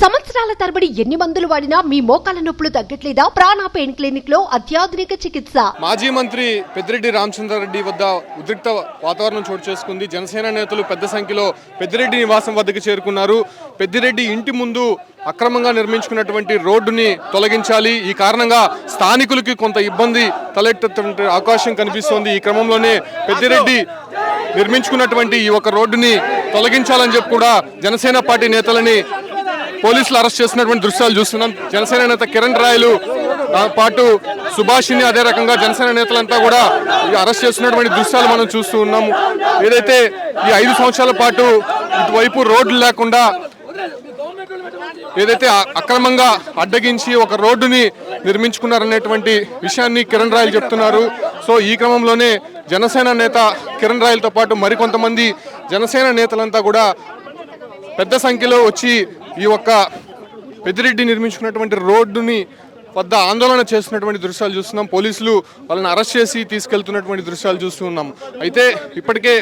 సంవత్సరాల తరబడి ఎన్ని మందులు వాడినా మీ మోకాల నొప్పులు తగ్గట్లేదా? ప్రాణ పెయిన్ క్లినిక్లో అత్యాధునిక చికిత్స. మాజీ మంత్రి పెద్దిరెడ్డి రామచంద్రారెడ్డి వద్ద ఉద్రిక్త వాతావరణం చోటు చేసుకుంది. జనసేన నేతలు పెద్ద సంఖ్యలో పెద్దిరెడ్డి నివాసం వద్దకు చేరుకున్నారు. పెద్దిరెడ్డి ఇంటి ముందు అక్రమంగా నిర్మించుకున్నటువంటి రోడ్డుని తొలగించాలి. ఈ కారణంగా స్థానికులకి కొంత ఇబ్బంది తలెట్టేటువంటి అవకాశం కనిపిస్తోంది. ఈ క్రమంలోనే పెద్దిరెడ్డి నిర్మించుకున్నటువంటి ఈ ఒక రోడ్డుని తొలగించాలని చెప్పి కూడా జనసేన పార్టీ నేతలని పోలీసులు అరెస్ట్ చేసినటువంటి దృశ్యాలు చూస్తున్నాం. జనసేన నేత కిరణ్ రాయలు పాటు సుభాషిని అదే రకంగా జనసేన నేతలంతా కూడా అరెస్ట్ చేస్తున్నటువంటి దృశ్యాలు మనం చూస్తూ ఉన్నాము. ఏదైతే ఈ ఐదు సంవత్సరాల పాటు ఇటువైపు రోడ్లు లేకుండా ఏదైతే అక్రమంగా అడ్డగించి ఒక రోడ్డుని నిర్మించుకున్నారనేటువంటి విషయాన్ని కిరణ్ రాయలు చెప్తున్నారు. సో ఈ క్రమంలోనే జనసేన నేత కిరణ్ రాయలతో పాటు మరికొంతమంది జనసేన నేతలంతా కూడా పెద్ద సంఖ్యలో వచ్చి ఈ ఒక్క పెద్దిరెడ్డి నిర్మించుకున్నటువంటి రోడ్డుని వద్ద ఆందోళన చేస్తున్నటువంటి దృశ్యాలు చూస్తున్నాం. పోలీసులు వాళ్ళని అరెస్ట్ చేసి తీసుకెళ్తున్నటువంటి దృశ్యాలు చూస్తూ ఉన్నాం. అయితే ఇప్పటికే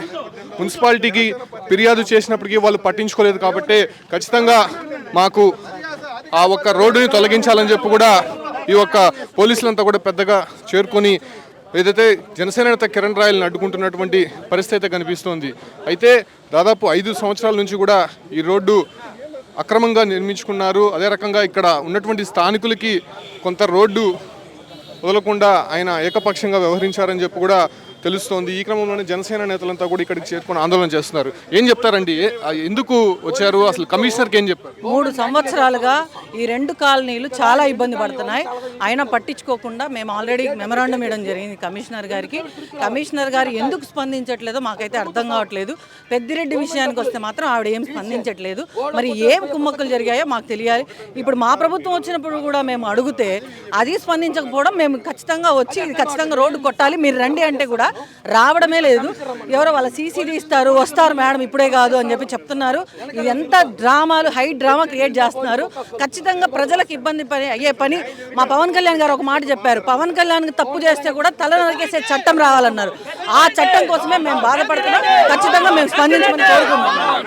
మున్సిపాలిటీకి ఫిర్యాదు చేసినప్పటికీ వాళ్ళు పట్టించుకోలేదు కాబట్టి ఖచ్చితంగా మాకు ఆ ఒక్క రోడ్డుని తొలగించాలని చెప్పి కూడా ఈ ఒక్క పోలీసులంతా కూడా పెద్దగా చేరుకొని ఏదైతే జనసేన నేత కిరణ్ రాయల్ని అడ్డుకుంటున్నటువంటి పరిస్థితి అయితే కనిపిస్తోంది. అయితే దాదాపు ఐదు సంవత్సరాల నుంచి కూడా ఈ రోడ్డు అక్రమంగా నిర్మించుకున్నారు. అదే రకంగా ఇక్కడ ఉన్నటువంటి స్థానికులకి కొంత రోడ్డు వదలకుండా ఆయన ఏకపక్షంగా వ్యవహరించారని చెప్పి కూడా తెలుస్తోంది. ఈ క్రమంలోనే జనసేన నేతలంతా కూడా ఇక్కడికి చేరుకొని ఆందోళన చేస్తున్నారు. ఏం చెప్తారండి? ఎందుకు వచ్చారు? అసలు కమిషనర్కి ఏం చెప్పారు? మూడు సంవత్సరాలుగా ఈ రెండు కాలనీలు చాలా ఇబ్బంది పడుతున్నాయి. అయినా పట్టించుకోకుండా మేము ఆల్రెడీ మెమరాండం ఇవ్వడం జరిగింది కమిషనర్ గారికి. కమిషనర్ గారు ఎందుకు స్పందించట్లేదో మాకైతే అర్థం కావట్లేదు. పెద్దిరెడ్డి విషయానికి వస్తే మాత్రం ఆవిడ ఏం స్పందించట్లేదు. మరి ఏం కుమ్మక్కలు జరిగాయో మాకు తెలియాలి. ఇప్పుడు మా ప్రభుత్వం వచ్చినప్పుడు కూడా మేము అడిగితే అది స్పందించకపోవడం మేము ఖచ్చితంగా వచ్చి ఇది ఖచ్చితంగా రోడ్డు కొట్టాలి. మీరు రండి అంటే కూడా రావడమే లేదు. ఎవరో వాళ్ళ సీసీడీ ఇస్తారు వస్తారు మేడం ఇప్పుడే కాదు అని చెప్పి చెప్తున్నారు. ఇది ఎంత డ్రామాలు హై డ్రామా క్రియేట్ చేస్తున్నారు. ఖచ్చితంగా ప్రజలకు ఇబ్బంది పని అయ్యే పని. మా పవన్ కళ్యాణ్ గారు ఒక మాట చెప్పారు. పవన్ కళ్యాణ్ తప్పు చేస్తే కూడా తల నరికేసే చట్టం రావాలన్నారు. ఆ చట్టం కోసమే మేము బాధపడుతున్నాం. ఖచ్చితంగా మేము స్పందించమని కోరుకుంటున్నాం.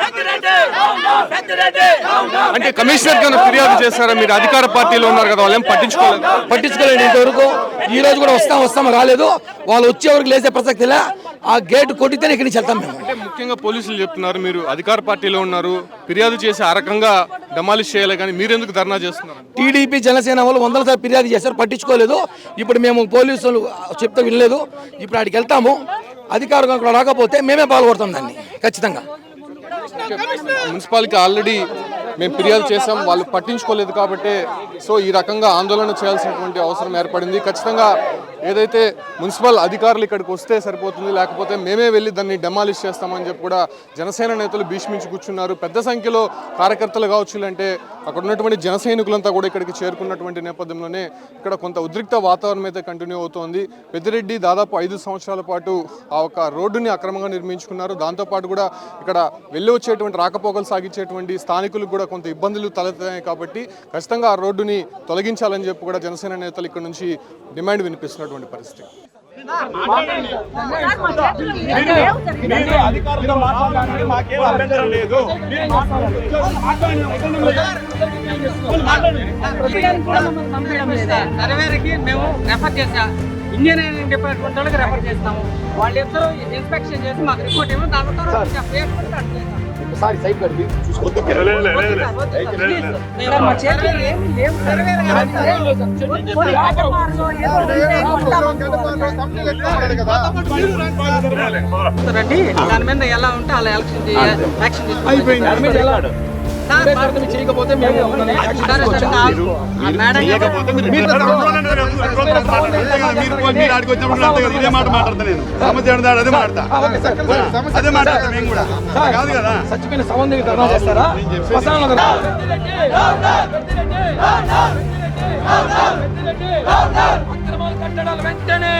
అంటే కమిషనర్ గారు ఫిర్యాదు చేశారా? మీరు అధికార పార్టీలో ఉన్నారు కదా వాళ్ళు పట్టించుకోలేదు? పట్టించుకోలేదు ఇంతవరకు. ఈ రోజు కూడా వస్తాం వస్తాం రాలేదు. వాళ్ళు వచ్చే వరకు లేసే ప్రసక్తి లే. ఆ గేట్ కొట్టితేనే ఇక్కడి నుంచి వెళ్తాం మేము. అంటే ముఖ్యంగా పోలీసులు చెప్తున్నారు మీరు అధికార పార్టీలో ఉన్నారు ఫిర్యాదు చేసి ఆ రకంగా డమాలిష్ చేయాలి కానీ మీరెందుకు ధర్నా చేస్తున్నారు? టీడీపీ జనసేన వాళ్ళు వందల సార్లు ఫిర్యాదు చేశారు పట్టించుకోలేదు. ఇప్పుడు మేము పోలీసులు చెప్తే వినలేదు. ఇప్పుడు ఆడికి వెళ్తాము. అధికారులు అక్కడ రాకపోతే మేమే పాల్గొడతాం దాన్ని ఖచ్చితంగా. మున్సిపాలిటీ ఆల్రెడీ మేము ఫిర్యాదు చేసాం వాళ్ళు పట్టించుకోలేదు కాబట్టి సో ఈ రకంగా ఆందోళన చేయాల్సినటువంటి అవసరం ఏర్పడింది. ఖచ్చితంగా ఏదైతే మున్సిపల్ అధికారులు ఇక్కడికి వస్తే సరిపోతుంది లేకపోతే మేమే వెళ్ళి దాన్ని డెమాలిష్ చేస్తామని చెప్పి కూడా జనసేన నేతలు భీష్మించి కూర్చున్నారు. పెద్ద సంఖ్యలో కార్యకర్తలు కావచ్చు అంటే అక్కడ ఉన్నటువంటి జన సైనికులంతా కూడా ఇక్కడికి చేరుకున్నటువంటి నేపథ్యంలోనే ఇక్కడ కొంత ఉద్రిక్త వాతావరణం అయితే కంటిన్యూ అవుతోంది. పెద్దిరెడ్డి దాదాపు ఐదు సంవత్సరాల పాటు ఆ ఒక రోడ్డుని అక్రమంగా నిర్మించుకున్నారు. దాంతోపాటు కూడా ఇక్కడ వెళ్ళి వచ్చేటువంటి రాకపోకలు సాగించేటువంటి స్థానికులకు కూడా కొంత ఇబ్బందులు తలెత్తాయి కాబట్టి ఖచ్చితంగా ఆ రోడ్డుని తొలగించాలని చెప్పి కూడా జనసేన నేతలు ఇక్కడ నుంచి డిమాండ్ వినిపిస్తున్నటువంటి పరిస్థితి. అభ్యంతరం లేదు సర్వేకి మేము రెఫర్ చేసాం. ఇంజనీరింగ్ డిపార్ట్మెంట్ వాళ్ళకి రెఫర్ చేస్తాము. వాళ్ళిద్దరూ ఇన్స్పెక్షన్ చేసి మాకు రిపోర్ట్ ఇవ్వడం. దాని తర్వాత ఏదో ఉంటే రండి దాని మీద ఎలా ఉంటే అలా ఎలక్షన్ చేయాలి యాక్షన్ సార్, చేయకపోతే మేము మీరు ఆడికి వచ్చినప్పుడు ఇదే మాట మాట్లాడతా నేను. సమస్య అదే మాట్లాడతా. అదే మాట్లాడతా మేము కూడా. కాదు కదా. చచ్చిపోయిన సంబంధం ధర్నా చేస్తారా? శ్మశానంలో ధర్నా. అక్రమాలు కట్టడాలు వెంటనే!